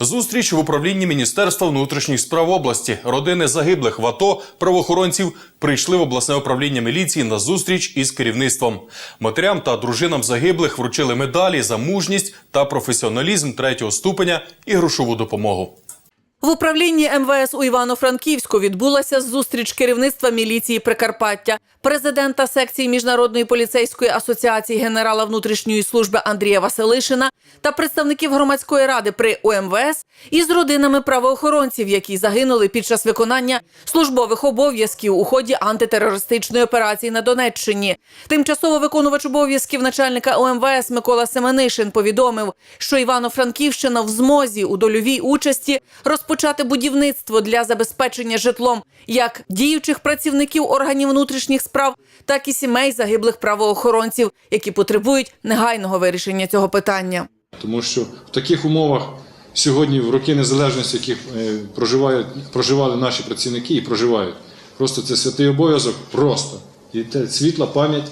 Зустріч в управлінні Міністерства внутрішніх справ області. Родини загиблих в АТО правоохоронців прийшли в обласне управління міліції на зустріч із керівництвом. Матерям та дружинам загиблих вручили медалі за мужність та професіоналізм третього ступеня і грошову допомогу. В управлінні МВС у Івано-Франківську відбулася зустріч керівництва міліції Прикарпаття, президента секції Міжнародної поліцейської асоціації генерала внутрішньої служби Андрія Василишина та представників громадської ради при УМВС із родинами правоохоронців, які загинули під час виконання службових обов'язків у ході антитерористичної операції на Донеччині. Тимчасово виконувач обов'язків начальника УМВС Микола Семенишин повідомив, що Івано-Франківщина в змозі у дольовій участі розпочати будівництво для забезпечення житлом як діючих працівників органів внутрішніх справ, так і сімей загиблих правоохоронців, які потребують негайного вирішення цього питання. Тому що в таких умовах сьогодні, в роки незалежності, яких е, проживають, проживали наші працівники і проживають, просто це святий обов'язок, просто. І це світла пам'ять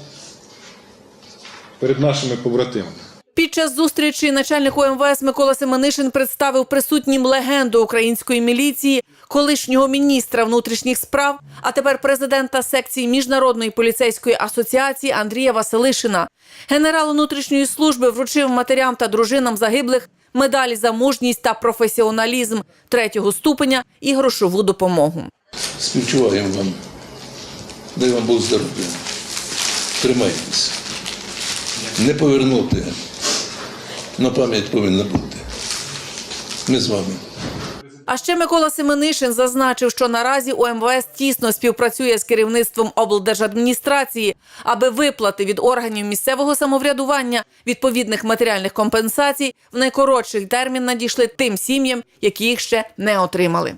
перед нашими побратимами. Час зустрічі начальник УМВС Микола Семенишин представив присутнім легенду української міліції, колишнього міністра внутрішніх справ, а тепер президента секції Міжнародної поліцейської асоціації Андрія Василишина. Генерал внутрішньої служби вручив матерям та дружинам загиблих медалі за мужність та професіоналізм третього ступеня і грошову допомогу. Співчуваємо вам. Дай вам Бог здоров'я. Тримайтесь. Не повернути. На пам'ять повинна бути. Ми з вами. А ще Микола Семенишин зазначив, що наразі УМВС тісно співпрацює з керівництвом облдержадміністрації, аби виплати від органів місцевого самоврядування відповідних матеріальних компенсацій в найкоротший термін надійшли тим сім'ям, які їх ще не отримали.